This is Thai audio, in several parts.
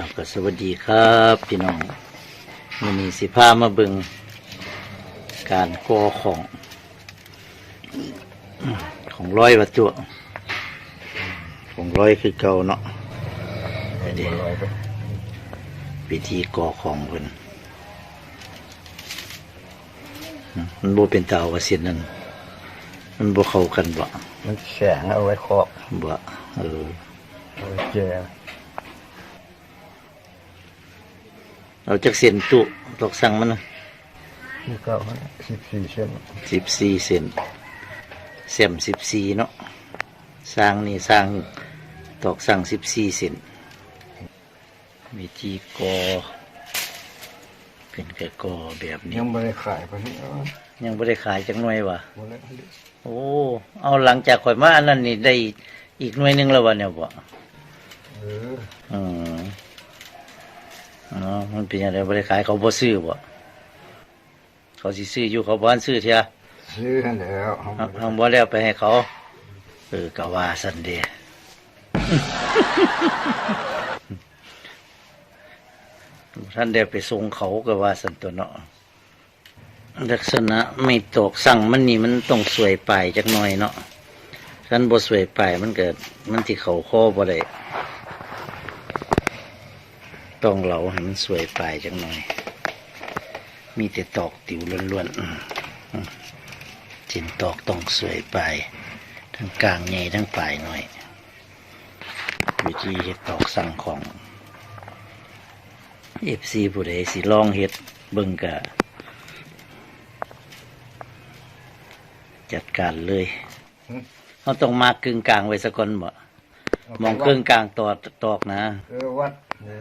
ครับก็สวัสดีครับพี่น้องวันนี้สิพามาเบิงการก่อของ ของร้อยวัตถุของร้อยคือเก่าเนาะเดี๋ยววิธีก่อของเพิ่นอืมมันบ่เป็นเตาว่าเสียนนั่นมันบ่เข้ากันบ่มันแข็งเอาไว้ครอบบ่เออเอาไว้แจ เอาจักเส้นตุตอกสั่งมันนะนี่ก็สิบสี่เส้นสิบสี่เซนเสียมสิบสี่เนาะสร้างนี่สร้างตอกสั่งสิบสี่เซนวิธีกอเป็นกระกอแบบนี้ยังไม่ได้ขายไปนี่เอายังไม่ได้ขายจักหน่วยวะหมดแล้วโอ้เอาหลังจากข่อยมาอันนั้นนี่ได้อีกหน่วยหนึงแล้ววะเนี่ยบ่เอออืม เนาะมันเป็นยังไงไม่ได้ขายเขาบ่ซื้อบ่เขาสิซื้ออยู่เขาบ่อันซื้อเทียซื้อให้แล้วเอาเอาเอาบ่แล้วไปให้เขาเออกะว่าสันเดะท่านได้ไปส่งเขาก็ว่าสันตัวเนาะลักษณะไม่ตกสั่งมันนี่มันต้องสวยปลายจักหน่อยเนาะท่านบ่สวยปลายมันเกิดมันที่เขาข้อบ่ได้ ต้องเหลาให้มันสวยปลายจักหน่อย มีแต่ตอกติวล้วนๆจินตอกต้องสวยปลายทั้งกลางใหญ่ทั้งปลายหน่อยวิธีเฮ็ดตอกสั่งของเอฟซีผู้ใดสิลองเฮ็ดเบิ่งกะจัดการเลยเขาต้องมากกึ่งกลางไว้สะก่อนบ่มองกึ่งกลางตอดตอกนะ เออวัดนี่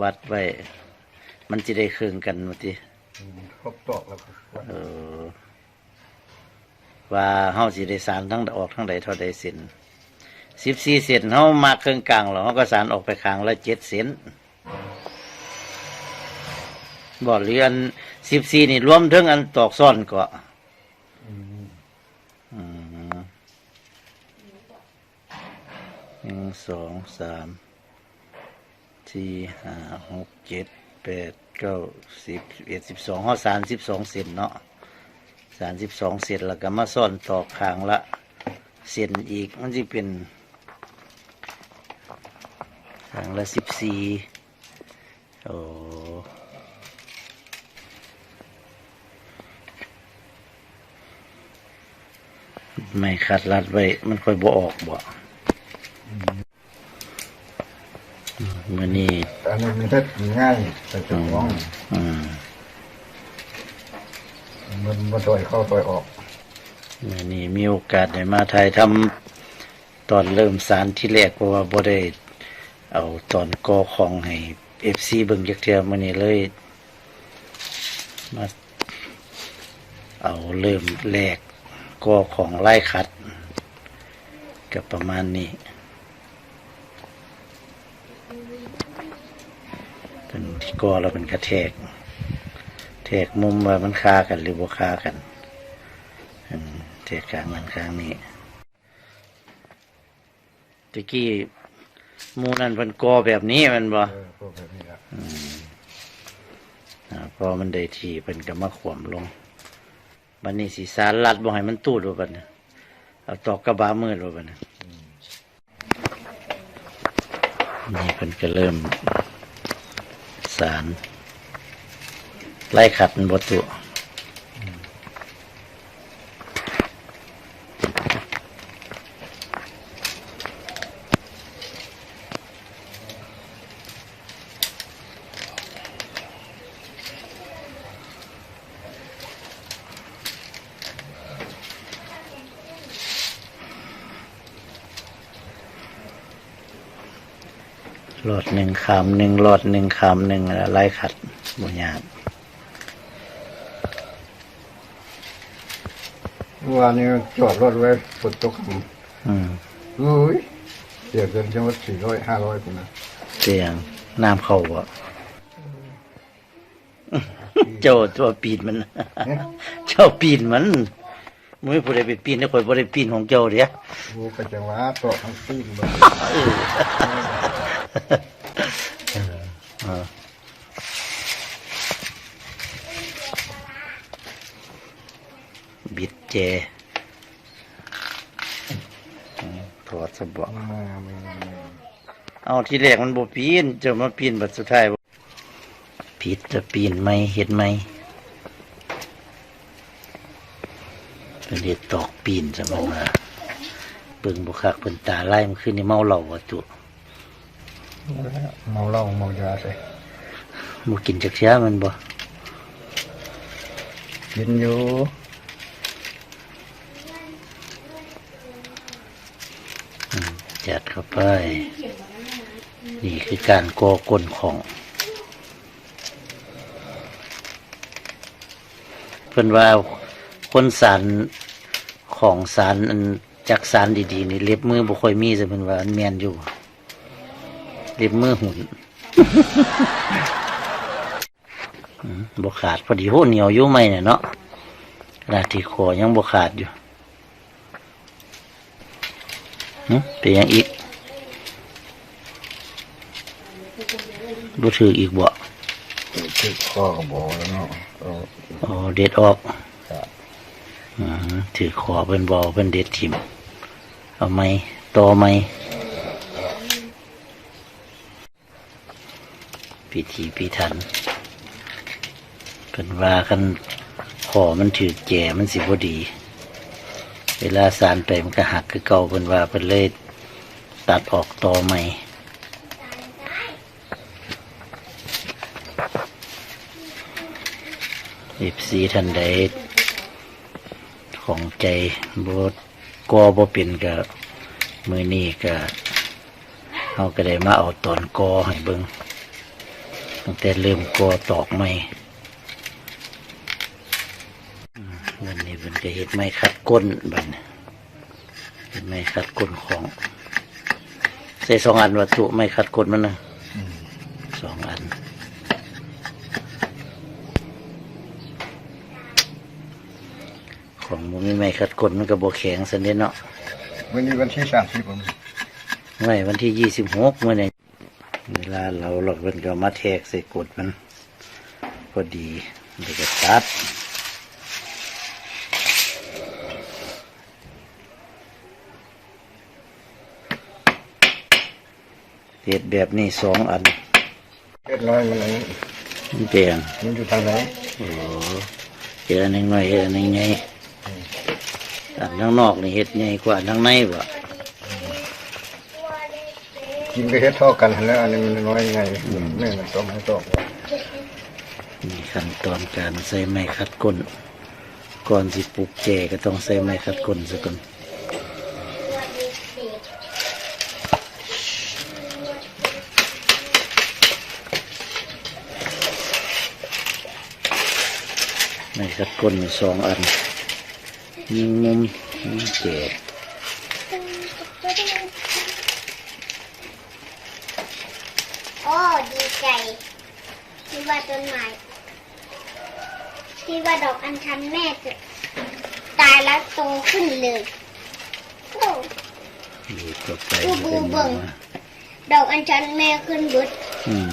วัดไว้ มันจะได้ครึ่งกันว่าติอืมครบตอกแล้วก็วัดเออ ว่าเฮาสิได้สารทั้งออกทั้งใดเท่าใดเซนสิบสี่เซนเฮามากครึ่งกลางแล้วเฮาก็สารออกไปข้างละเจ็ดเซนบ่เรียนสิบสี่นี่รวมถึงอันตอกซ่อนก็อืมอืมหนึ่งสองสาม สี่ห้าหกเจ็ดแปดเก้าสิบเอ็ดสิบสองห้อสามสิบสองเซนเนาะสามสิบสองเซนแล้วก็มาซ่อนตอกขางละเซนอีกมันจะเป็นขางละสิบสี่โอ้ไม่ขัดรัดไว้มันค่อยบ่ออกบ่ มื่อนี้อันนี้มันเท็ดง่ายแต่จะฟ้องอืมมันมาต่อยเข้าต่อยออกมื่อนี้มีโอกาสได้มาถ่ายทำตอนเริ่มสารที่แรกเพราะว่าบ่ได้เอาตอนก่อของให้เอฟซีเบิ่งจักเทื่อมื่อนี้เลยมาเอาเริ่มแรกก่อของไล่ขัด กับประมาณนี้ เป็นที่ ก่อแล้วเป็นกระแทกแทกมุมว่ามันคากันหรือบ่คากันอืมแทกข้างนั้นข้างนี้ตะกี้หมูนั่นเป็นกอแบบนี้แมันบ่เออพวกแบบนี้ละอ่าพอมันได้ทีเป็นก็มาขวมลงบันนี้สีสารลัดบ่ให้มันตูดว่าบัดนี้เอาตอกกระบามือว่าบัดนี้นี่เพิ่นก็เริ่ม สารไล่ขัดมันบตุ หลอดหนึ่งคำหนึ่งหลอดหนึ่งคำหนึ่งแล้วไล่ขัดบ่ยากเมื่อวานนี้จอดรถไว้ฝนตกอืมอุ้ยเสียเงินจังหวัดสี่ร้อยห้าร้อยคนนะเตียงน้ำเข้าบ่เจ้าตัวปีนมัน เจ้าปีนมันมึงไม่ผู้ใดไปปีนนะข่อยบ่ได้ปีนของเจ้าเด้โอ้กระจังหวะตอกทั้งซีนเบิดเจถอดสบองเอาที่แรกมันบปีนจะมาปีนบัดสุดท้ายผิดจะปีนไหมเห็นไหมเป็นเด็ดตอกปีนสมองมาเบิ่งบุคักเป็นตาไล่มันขึ้นในเมาเหล่าวัตถุ เมาเหล้าเมายาใส่บ่กินจักเช้ามันบ่กินอยู่จัดเข้าไป นี่คือการก่อกลของ เพิ่นว่าคนสารของสารอันจากสารดีๆนี่เล็บมือบ่ค่อยมีจะเพิ่นว่าอันแม่นอยู่ เล็บมือหุ่นอืมบ่ขาดพอดีโหเหนียวอยู่ไหมเนี่ยเนาะขนาดที่คอยังบ่ขาดอยู่หึเป็นหยังอีกบ่ถืออีกบ่ติดข้อก็บอกแล้วเนาะเอาอ๋อเด็ดออกครับอืมถือขอเป็นบอเป็นเด็ดทิมเอาไหมต่อไหม พิธีพิถันเป็นว่ากันขอมันถือแก่มันสิบดี เวลาสารไปมันก็หักคือเก่าเป็นว่าเป็นเลยตัดออกต่อไหม่อีบสีทันใดของใจบดกอบ่เป็นกับมือนี้ก็เอาก็ได้มาเอาตอนกอให้เบิ้ง ตั้งแต่เริ่มกอตอกไม่อืมวันนี้เป็นก็เห็ดไม่คัดก้นบัดนเห็ดไม่คัดก้นของใส่สองอันวัตถุไม่คัดก้นมันนะสองอันของมันไม่ไม่คัดก้นมันก็บแข็งสันเด้เนาะวันนี้วันที่สามสิบผมไว้วันที่ยี่สิบหกเมื่อเนี่ย เวลาเราหลอกมันก็มาแทกใส่กดมันพอดีเดี๋ยวก็ตัดเห็ดแบบนี้สองอันเล็ดน้อยมันไหนมันเปลี่ยนมันอยู่ทางไหนโอ้เห็ดอันหนึ่งหน่อยเห็ดอันหนึ่งใหญ่อันข้างนอกนี่เห็ดใหญ่กว่าข้างในบ่ กินก็เฮ็ดเท่ากันแล้วอันนี้มันน้อยไงนี่มันต้องให้ต้องมีขั้นตอนการใส่ไม้คัดก้นก่อนสิปลูกแจก็ต้องใส่ไม้คัดก้นซะก่อนไม้คัดก้นมีสองอันยิงมุมยิงแจโอ้ดีใจที่ว่า ต้นไม้ที่ว่าดอกอัญชันแม่จะตายแล้วโตขึ้นเลยโอ้ดูต่อไปบูบูเป็นเบิ่งว่าดอกอัญชันแม่ขึ้นบุดอืม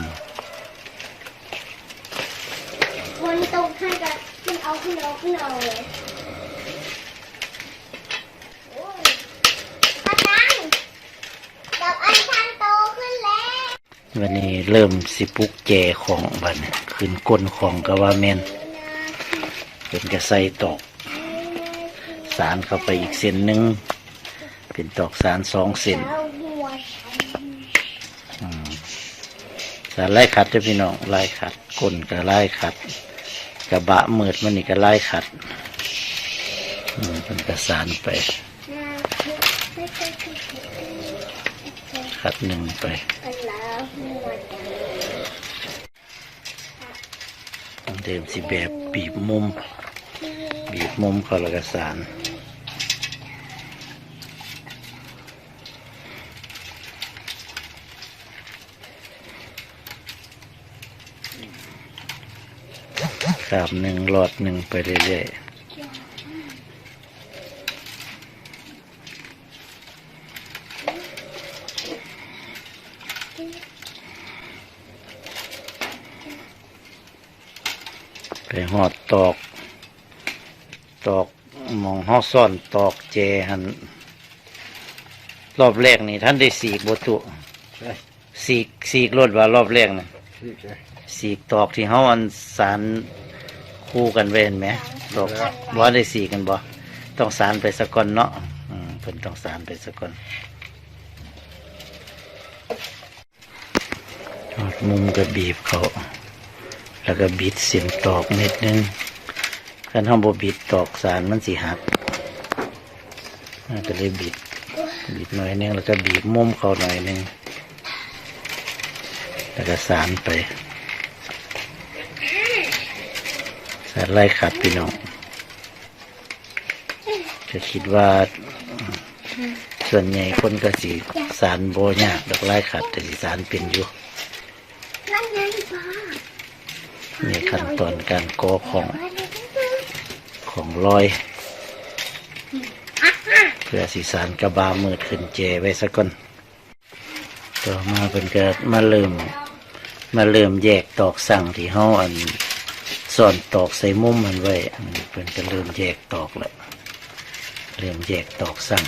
คนตกให้กับขึ้นเอาขึ้นเอาขึ้นเอาเลยโอ้ยอาจารย์ดอกอัญชันโตขึ้นแล้ว วันนี้เริ่มสิปลูกแจของบันขึ้นก้นของก็ว่าแมนเป็นกระใสตอก สารเข้าไปอีกเส้นหนึ่งเป็นตอกสารสองเส้นอาหัวฉันสารไล่ขัดเจ้าพี่น้องไล่ขัดก้นก็ไล่ขัด กระบะมืดมันนี่ก็ไล่ขัดอืมเป็นกระสานไป ขัดหนึ่งไป เดิมสิแบบบีบมุม บีบมุมเขาแลกสานขาบหนึ่งหลอดหนึ่งไปเรื่อยๆ ไปหอด ตอก ตอกมองห้อซ่อนตอกเจหันรอบแรกนี่ ท่านได้สีกบตุใช่สีกสีกรถว่ารอบแรกนะที่ใช่สีกตอกที่เฮาอันสารคู่กันเวนไหมตอกว่ได้สีกันบ่ต้องสารไปสะก่อนเนาะอืมเพิ่นต้องสารไปสะก่อนมุมก็บีบเขา แล้วก็บิดเสียงตอกเนิดนึงคันห้องบบิดตอกสารมันสิหักอ่าก็เลยบิด บิดหน่อยนึงแล้วก็บีบมุมเขาหน่อยนึงแล้วก็สารไปสารไล่ขัดพี่น้องจะคิดว่าส่วนใหญ่คนก็สิสารโบยากดอกไล่ขัดแต่สิสารเป็นอยู่ นั่นไงป้า นี่ขั้นตอนการก่อของของรอย เพื่อสีสารกระบามืดขึ้นเจไว้สักก่อนต่อมาเป็นก็มาเริ่ม มาเริ่มแยกตอกสั่งที่เฮาอันซ่อนตอกใส่มุมมันไว้อืมเป็นก็เริ่มแยกตอกแล้วเริ่มแยกตอกสั่ง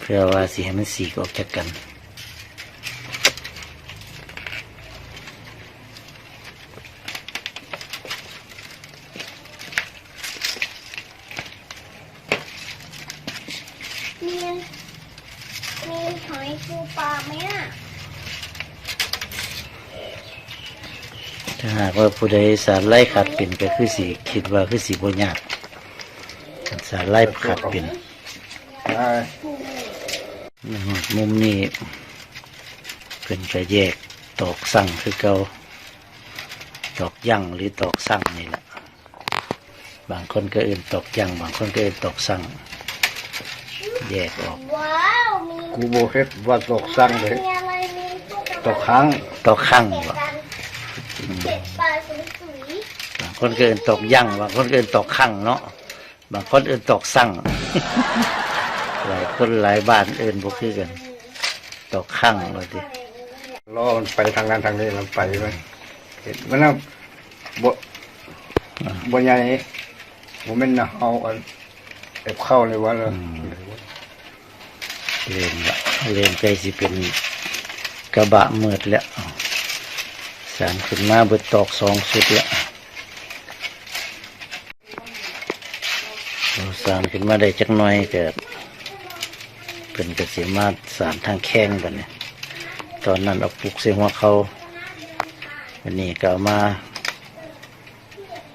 เพื่อว่าสีให้มันสีกออกจากกัน มีมีหอยปูปลาไหมอะ ถ้าหากว่า ผู้ใดสารไล่ขัดเป็นก็คือสีคิดว่าคือสีบ่ยากคันสารไล่ขัดเป็นได้นะฮะมุมนี้เป็นก็แยกตอกสั่งคือเกาตอกยั่งหรือตอกสั่งนี่แหละบางคนก็เอื่นตอกยั่งบางคนก็เอื่นตอกสั่งแยกออกว้าวมีกูโบเฮ็ดว่าตกสร้างเลยมีอะไรมีพวกตกค้างตอกข้างบ่เจ็ดปลาสวย บาง คนก็เอื่นตอกยั่งบางคนก็เอื่นตอกข้างเนาะบางคนเอื่นตอกสั่งหลายคนหลายบ้านเอื่นบ่คือกันตอกข้างว่าดิรอมันไปทางนั้นทางนี้มันไปไปเห็นมันน่ะบ่บ่ใหญ่บ่แม่นนะเอาอันเก็บเข้าเลยว่าเลยเลนละเลนใจสิเป็นกระบะมืดแล้วสารขึ้นมาเบิดตอกสองสุดแล้วเรา สารขึ้นมาได้จักหน่อยเกิดเป็นกระสีมาสารทางแข้งกันเนี่ยตอนนั้นเอาปลุกเสียหัวเขาวันนี้ก็ามา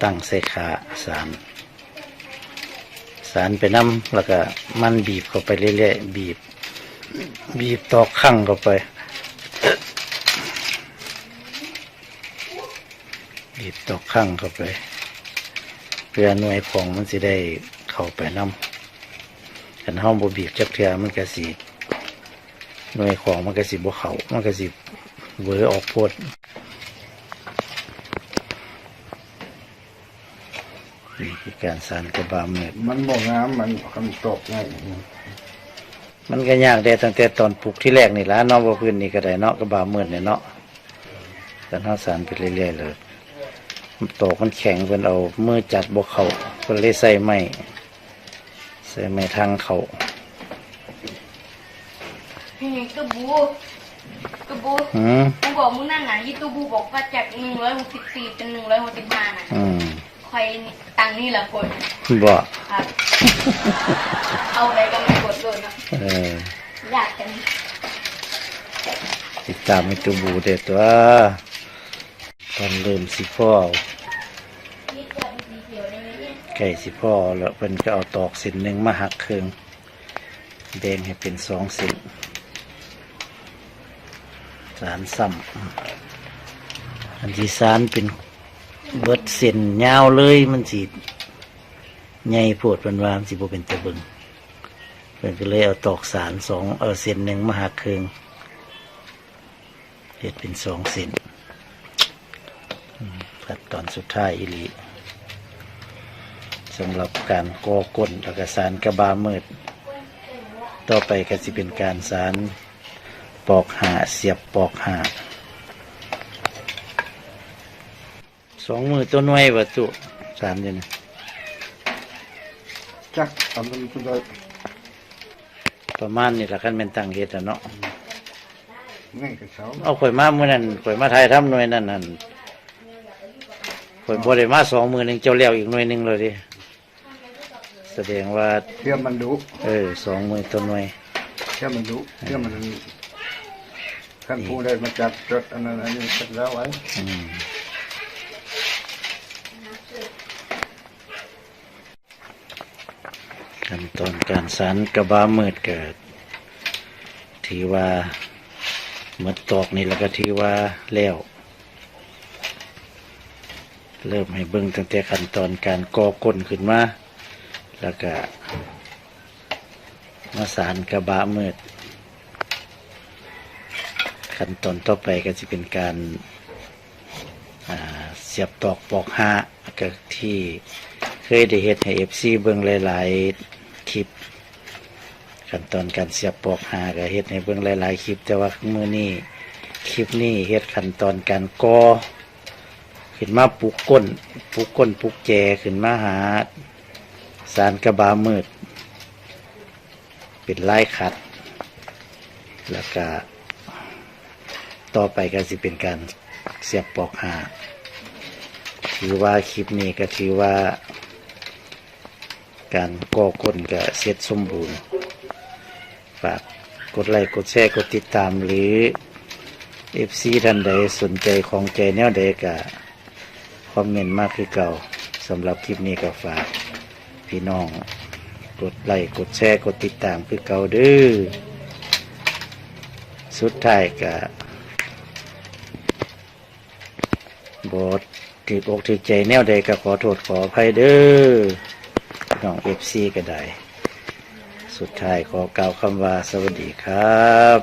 ตั้งใส่ขาสารสารไปน้ำแล้วก็มันบีบเข้าไปเรื่อยๆบีบ บีบตอกข้างเข้าไป บีบตอกข้างเข้าไป เพื่อหน่วยของมันสิได้ เข้าไปน้ำกันห้องบบีบจักเทือมันก็สิหน่วยของมันก็สิบ่เขามันก็สิเวอออกโพดนี่คือการสารกระบาเมือมันบ่งามมันคำตกง่ายมันก็ยากได้ตั้งแต่ตอนปลูกที่แรกนี่ละเนาะว่าพื้นนี่ก็ได้เนาะกระบาเมือเนี่ยเนาะกันห้าสารไปเรื่อยๆเลยมันตอกมันแข็งเป็นเอามือจัดบกเขาเพิ่นเลยใส่ไม้ ใส่ไม้ทางเขาๆนี่ไงกระบูกระบูอืมบอกมึงนั่นน่ะยี่ตูบูบอกว่าจากหนึ่งร้อยหกสิบสี่เป็นหนึ่งร้อยหกสิบห้าน่ะอืมคอยตังนี่แหละกดบ่ครับ เอาอะไรก็ไม่กดเลยนะเอออยากกันติดตามมิตูบูเด็ดตัวตอนเริ่มสิพ่อ ไก่สิพ่อแล้วเพิ่นก็เอาตอกเส้นหนึ่งมาหักเครื่องแบ่งให้เป็นสองเส้นสารซ้ำอันที่สารเป็นเบิดเส้นยาวเลยมันสิใหญ่โพดเป็นวามสิบ่เป็นตะบิงเพิ่นก็เลยเอาตอกสารสองเอาเส้นหนึ่งมาหักเครื่องเห็ดเป็นสองเส้นขั้นตอนสุดท้ายอีหลี สำหรับการก่อก้นแล้วก็สารกระบาเมิดต่อไปก็จะเป็นการสารปอกหาเสียบปอกหาสองมือตัวหน่วยวัตถุสารอยู่นะจักทำมันก็ได้ประมาณนี้ละคันแม่นตั้งเฮ็ดอะเนาะง่ายกับเสาเอาข่อยมามื้อนั้นข่อยมาถ่ายทำหน่วยนั้นนั่นข่อยบ่ได้มาสองมื้อหนึงเจ้าแล้วอีกหน่วยหนึงเลยดิ แสดงว่า เชื่อมันดุเออสองมื้อต่อหน่วยเชื่อมันดุเชื่อมันขั้นผู้ได้มาจับจดอันนั้นอันนี้เสร็จแล้วไว้อืมขั้นตอนการสารกระบามืดเกิดถือว่าเมื่อตอกนี่แล้วก็ถือว่าแล้วเริ่มให้เบิ่งตั้งแต่ขั้นตอนการก่อก้นขึ้นมา แล้วก็มาสารกระบะมืด ขั้นตอนต่อไปก็จะเป็นการาเสียบตอกปอกห้าก็ที่เคยได้เฮ็ดให้เอฟซีเบิ่งหลาย ๆ คลิป ขั้นตอนการเสียบปอกห้าก็เฮ็ดให้เบิ่งหลาย ๆ คลิป แต่ว่ามือนี้คลิปนี้เฮ็ดขั้นตอนการกอขึ้นมาปลุกก้นปลุกก้นปลุกแจขึ้นมาหา สารกระบามืด เป็นลายขัด แล้วก็ต่อไปก็สิเป็นการเสียบปอกหาถือว่าคลิปนี้ก็ถือว่า การก่อกลก็เสร็จสมบูรณ์ฝากกดไลค์กดแชร์กดติดตามหรือ FC ท่านใดสนใจของใจแนวใดก็คอมเมนต์มากคือเก่าสำหรับคลิปนี้ก็ฝาก พี่น้อง กดไลค์กดแชร์กดติดตามคือเก่าเด้อสุดท้ายก็บทถือกอกถือใจแนวใดก็ขอโทษขออภัยเด้อพี่น้องเอฟซีก็ได้ สุดท้ายขอกล่าวคำว่าสวัสดีครับ